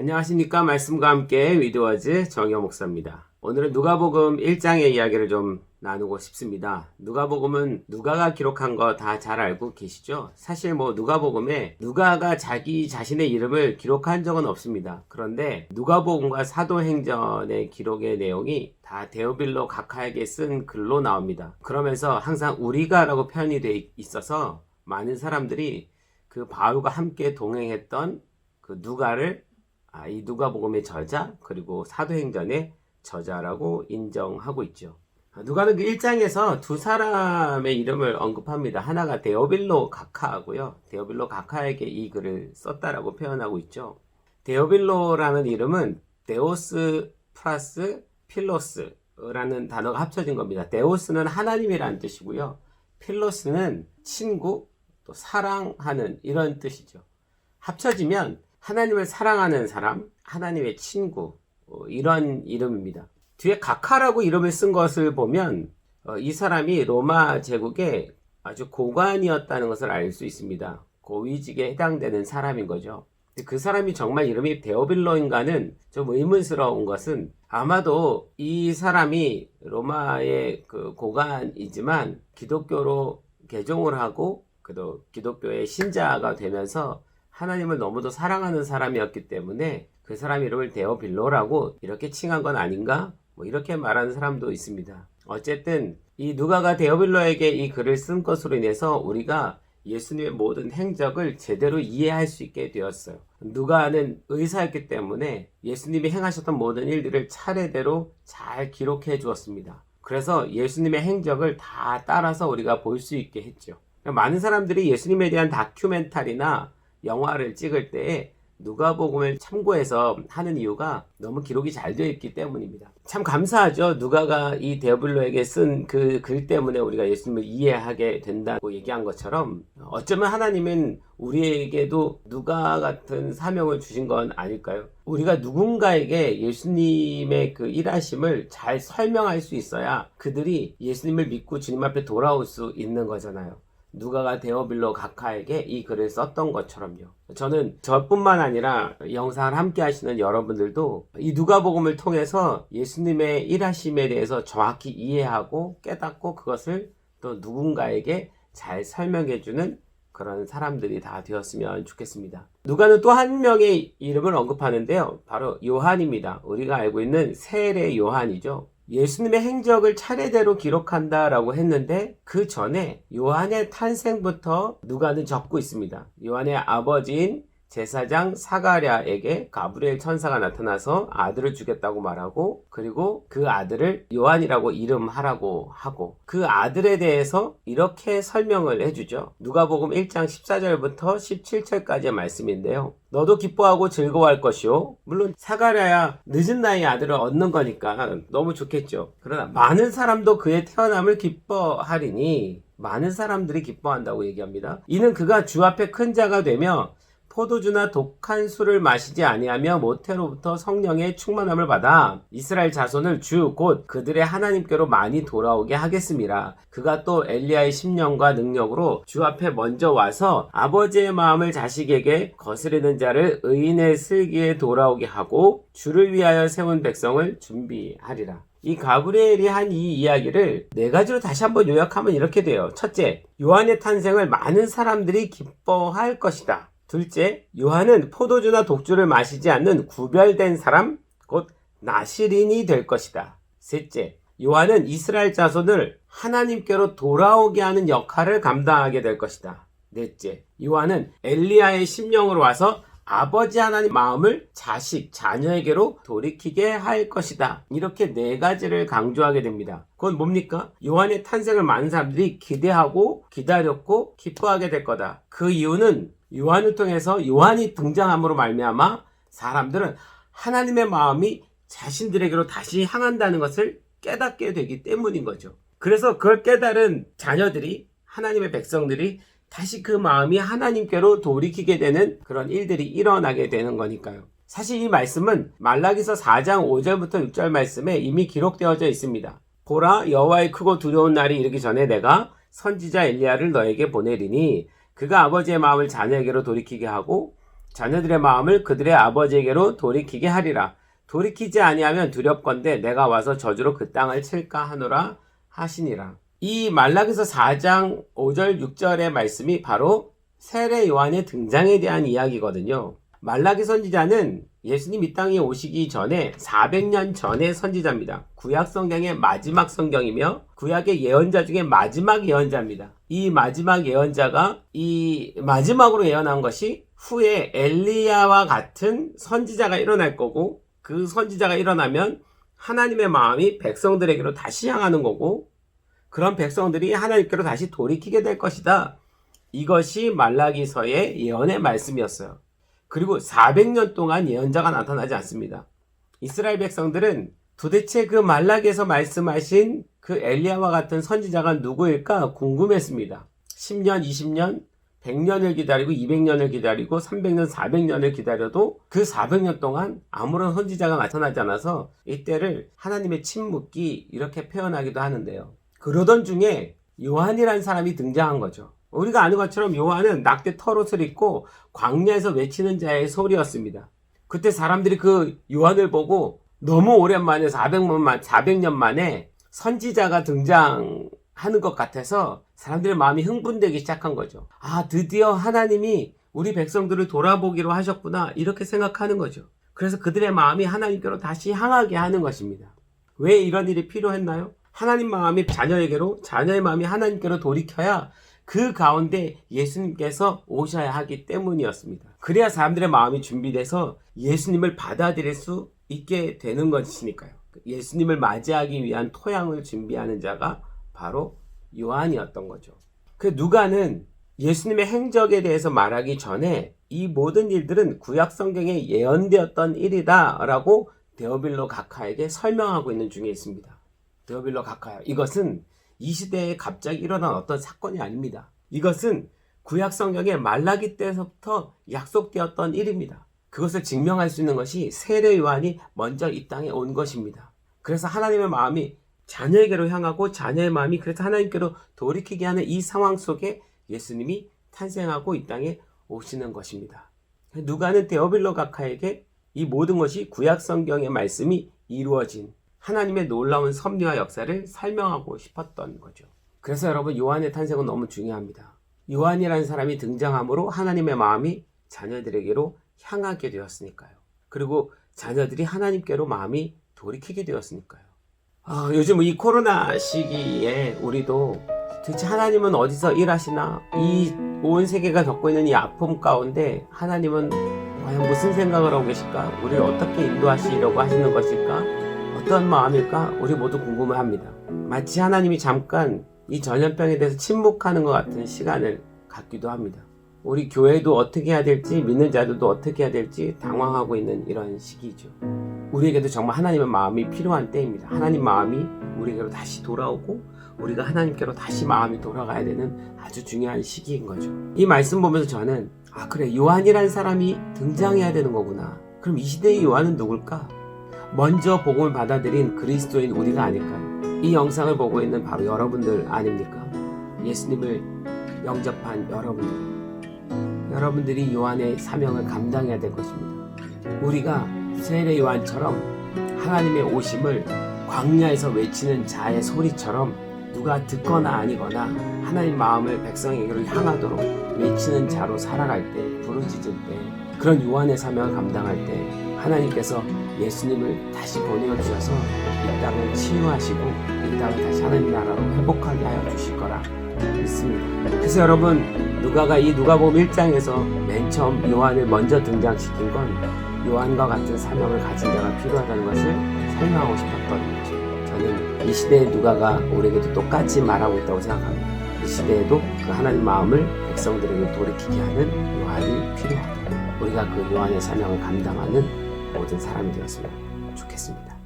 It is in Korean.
안녕하십니까 말씀과 함께 위드워즈 정여 목사입니다. 오늘은 누가복음 1장의 이야기를 좀 나누고 싶습니다. 누가복음은 누가가 기록한 거 다 잘 알고 계시죠? 사실 뭐 누가복음에 누가가 자기 자신의 이름을 기록한 적은 없습니다. 그런데 누가복음과 사도행전의 기록의 내용이 다 데오빌로 각하에게 쓴 글로 나옵니다. 그러면서 항상 우리가라고 표현이 돼 있어서 많은 사람들이 그 바울과 함께 동행했던 그 누가를 아, 이 누가복음의 저자 그리고 사도행전의 저자라고 인정하고 있죠. 아, 누가는 그 1장에서 두 사람의 이름을 언급합니다. 하나가 데오빌로 각하하고요. 데오빌로 각하에게 이 글을 썼다라고 표현하고 있죠. 데오빌로라는 이름은 데오스 플러스 필로스라는 단어가 합쳐진 겁니다. 데오스는 하나님이라는 뜻이고요. 필로스는 친구, 또 사랑하는 이런 뜻이죠. 합쳐지면 하나님을 사랑하는 사람, 하나님의 친구, 어, 이런 이름입니다. 뒤에 각하라고 이름을 쓴 것을 보면 어, 이 사람이 로마 제국의 아주 고관이었다는 것을 알 수 있습니다. 고위직에 해당되는 사람인 거죠. 그 사람이 정말 이름이 데오빌로인가는 좀 의문스러운 것은 아마도 이 사람이 로마의 그 고관이지만 기독교로 개종을 하고 그도 기독교의 신자가 되면서 하나님을 너무도 사랑하는 사람이었기 때문에 그 사람 이름을 데오빌로라고 이렇게 칭한 건 아닌가? 뭐 이렇게 말하는 사람도 있습니다. 어쨌든 이 누가가 데오빌로에게 이 글을 쓴 것으로 인해서 우리가 예수님의 모든 행적을 제대로 이해할 수 있게 되었어요. 누가는 의사였기 때문에 예수님이 행하셨던 모든 일들을 차례대로 잘 기록해 주었습니다. 그래서 예수님의 행적을 다 따라서 우리가 볼 수 있게 했죠. 많은 사람들이 예수님에 대한 다큐멘터리나 영화를 찍을 때에 누가복음을 참고해서 하는 이유가 너무 기록이 잘 되어 있기 때문입니다. 참 감사하죠. 누가가 이 데오빌로에게 쓴 그 글 때문에 우리가 예수님을 이해하게 된다고 얘기한 것처럼 어쩌면 하나님은 우리에게도 누가 같은 사명을 주신 건 아닐까요? 우리가 누군가에게 예수님의 그 일하심을 잘 설명할 수 있어야 그들이 예수님을 믿고 주님 앞에 돌아올 수 있는 거잖아요. 누가가 데오빌로 각하에게 이 글을 썼던 것처럼요. 저는 저뿐만 아니라 영상을 함께 하시는 여러분들도 이 누가복음을 통해서 예수님의 일하심에 대해서 정확히 이해하고 깨닫고 그것을 또 누군가에게 잘 설명해 주는 그런 사람들이 다 되었으면 좋겠습니다. 누가는 또 한 명의 이름을 언급하는데요. 바로 요한입니다. 우리가 알고 있는 세례 요한이죠. 예수님의 행적을 차례대로 기록한다라고 했는데 그 전에 요한의 탄생부터 누가는 적고 있습니다. 요한의 아버지인 제사장 사가랴에게 가브리엘 천사가 나타나서 아들을 주겠다고 말하고 그리고 그 아들을 요한이라고 이름하라고 하고 그 아들에 대해서 이렇게 설명을 해주죠. 누가복음 1장 14절부터 17절까지의 말씀인데요. 너도 기뻐하고 즐거워할 것이요. 물론 사가랴야 늦은 나이에 아들을 얻는 거니까 너무 좋겠죠. 그러나 많은 사람도 그의 태어남을 기뻐하리니 많은 사람들이 기뻐한다고 얘기합니다. 이는 그가 주 앞에 큰 자가 되며 포도주나 독한 술을 마시지 아니하며 모태로부터 성령의 충만함을 받아 이스라엘 자손을 주 곧 그들의 하나님께로 많이 돌아오게 하겠습니다. 그가 또 엘리야의 심령과 능력으로 주 앞에 먼저 와서 아버지의 마음을 자식에게 거스르는 자를 의인의 슬기에 돌아오게 하고 주를 위하여 세운 백성을 준비하리라. 이 가브리엘이 한 이 이야기를 네 가지로 다시 한번 요약하면 이렇게 돼요. 첫째, 요한의 탄생을 많은 사람들이 기뻐할 것이다. 둘째, 요한은 포도주나 독주를 마시지 않는 구별된 사람, 곧 나시린이 될 것이다. 셋째, 요한은 이스라엘 자손을 하나님께로 돌아오게 하는 역할을 감당하게 될 것이다. 넷째, 요한은 엘리야의 심령으로 와서 아버지 하나님 마음을 자식, 자녀에게로 돌이키게 할 것이다. 이렇게 네 가지를 강조하게 됩니다. 그건 뭡니까? 요한의 탄생을 많은 사람들이 기대하고 기다렸고 기뻐하게 될 거다. 그 이유는 요한을 통해서 요한이 등장함으로 말미암아 사람들은 하나님의 마음이 자신들에게로 다시 향한다는 것을 깨닫게 되기 때문인 거죠. 그래서 그걸 깨달은 자녀들이 하나님의 백성들이 다시 그 마음이 하나님께로 돌이키게 되는 그런 일들이 일어나게 되는 거니까요. 사실 이 말씀은 말라기서 4장 5절부터 6절 말씀에 이미 기록되어져 있습니다. 보라 여호와의 크고 두려운 날이 이르기 전에 내가 선지자 엘리야를 너에게 보내리니 그가 아버지의 마음을 자녀에게로 돌이키게 하고 자녀들의 마음을 그들의 아버지에게로 돌이키게 하리라. 돌이키지 아니하면 두렵건대 내가 와서 저주로 그 땅을 칠까 하노라 하시니라. 이 말라기서 4장 5절 6절의 말씀이 바로 세례 요한의 등장에 대한 이야기거든요. 말라기 선지자는 예수님 이 땅에 오시기 전에 400년 전의 선지자입니다. 구약 성경의 마지막 성경이며 구약의 예언자 중에 마지막 예언자입니다. 이 마지막 예언자가 이 마지막으로 예언한 것이 후에 엘리야와 같은 선지자가 일어날 거고 그 선지자가 일어나면 하나님의 마음이 백성들에게로 다시 향하는 거고 그런 백성들이 하나님께로 다시 돌이키게 될 것이다. 이것이 말라기서의 예언의 말씀이었어요. 그리고 400년 동안 예언자가 나타나지 않습니다. 이스라엘 백성들은 도대체 그 말라기에서 말씀하신 그 엘리야와 같은 선지자가 누구일까 궁금했습니다. 10년, 20년, 100년을 기다리고 200년을 기다리고 300년, 400년을 기다려도 그 400년 동안 아무런 선지자가 나타나지 않아서 이때를 하나님의 침묵기 이렇게 표현하기도 하는데요. 그러던 중에 요한이라는 사람이 등장한 거죠. 우리가 아는 것처럼 요한은 낙대 털옷을 입고 광야에서 외치는 자의 소리였습니다. 그때 사람들이 그 요한을 보고 너무 오랜만에 400년, 400년 만에 선지자가 등장하는 것 같아서 사람들의 마음이 흥분되기 시작한 거죠. 아, 드디어 하나님이 우리 백성들을 돌아보기로 하셨구나. 이렇게 생각하는 거죠. 그래서 그들의 마음이 하나님께로 다시 향하게 하는 것입니다. 왜 이런 일이 필요했나요? 하나님 마음이 자녀에게로, 자녀의 마음이 하나님께로 돌이켜야 그 가운데 예수님께서 오셔야 하기 때문이었습니다. 그래야 사람들의 마음이 준비돼서 예수님을 받아들일 수 있게 되는 것이니까요. 예수님을 맞이하기 위한 토양을 준비하는 자가 바로 요한이었던 거죠. 그 누가는 예수님의 행적에 대해서 말하기 전에 이 모든 일들은 구약 성경에 예언되었던 일이다라고 데오빌로 각하에게 설명하고 있는 중에 있습니다. 데오빌로 각하요. 이것은 이 시대에 갑자기 일어난 어떤 사건이 아닙니다. 이것은 구약 성경의 말라기 때서부터 약속되었던 일입니다. 그것을 증명할 수 있는 것이 세례 요한이 먼저 이 땅에 온 것입니다. 그래서 하나님의 마음이 자녀에게로 향하고 자녀의 마음이 그래서 하나님께로 돌이키게 하는 이 상황 속에 예수님이 탄생하고 이 땅에 오시는 것입니다. 누가는 데오빌로 각하에게 이 모든 것이 구약 성경의 말씀이 이루어진 하나님의 놀라운 섭리와 역사를 설명하고 싶었던 거죠. 그래서 여러분 요한의 탄생은 너무 중요합니다. 요한이라는 사람이 등장함으로 하나님의 마음이 자녀들에게로 향하게 되었으니까요. 그리고 자녀들이 하나님께로 마음이 돌이키게 되었으니까요. 아, 요즘 이 코로나 시기에 우리도 도대체 하나님은 어디서 일하시나? 이 온 세계가 겪고 있는 이 아픔 가운데 하나님은 과연 무슨 생각을 하고 계실까? 우리를 어떻게 인도하시려고 하시는 것일까? 어떤 마음일까? 우리 모두 궁금해합니다. 마치 하나님이 잠깐 이 전염병에 대해서 침묵하는 것 같은 시간을 갖기도 합니다. 우리 교회도 어떻게 해야 될지 믿는 자들도 어떻게 해야 될지 당황하고 있는 이런 시기죠. 우리에게도 정말 하나님의 마음이 필요한 때입니다. 하나님 마음이 우리에게로 다시 돌아오고 우리가 하나님께로 다시 마음이 돌아가야 되는 아주 중요한 시기인 거죠. 이 말씀 보면서 저는 아 그래 요한이라는 사람이 등장해야 되는 거구나. 그럼 이 시대의 요한은 누굴까? 먼저 복음을 받아들인 그리스도인 우리가 아닐까요? 이 영상을 보고 있는 바로 여러분들 아닙니까? 예수님을 영접한 여러분들. 여러분들이 요한의 사명을 감당해야 될 것입니다. 우리가 세례 요한처럼 하나님의 오심을 광야에서 외치는 자의 소리처럼 누가 듣거나 아니거나 하나님 마음을 백성에게로 향하도록 외치는 자로 살아갈 때, 부르짖을 때, 그런 요한의 사명을 감당할 때 하나님께서 예수님을 다시 보내주셔서 이 땅을 치유하시고 이 땅을 다시 하나님 나라로 회복하게 하여 주실 거라 믿습니다. 그래서 여러분 누가가 이 누가복음 1장에서 맨 처음 요한을 먼저 등장시킨 건 요한과 같은 사명을 가진 자가 필요하다는 것을 설명하고 싶었던 거죠. 저는 이 시대의 누가가 우리에게도 똑같이 말하고 있다고 생각합니다. 이 시대에도 그 하나님 마음을 백성들에게 돌이키게 하는 요한이 필요하다. 우리가 그 요한의 사명을 감당하는 모든 사람이 되었으면 좋겠습니다.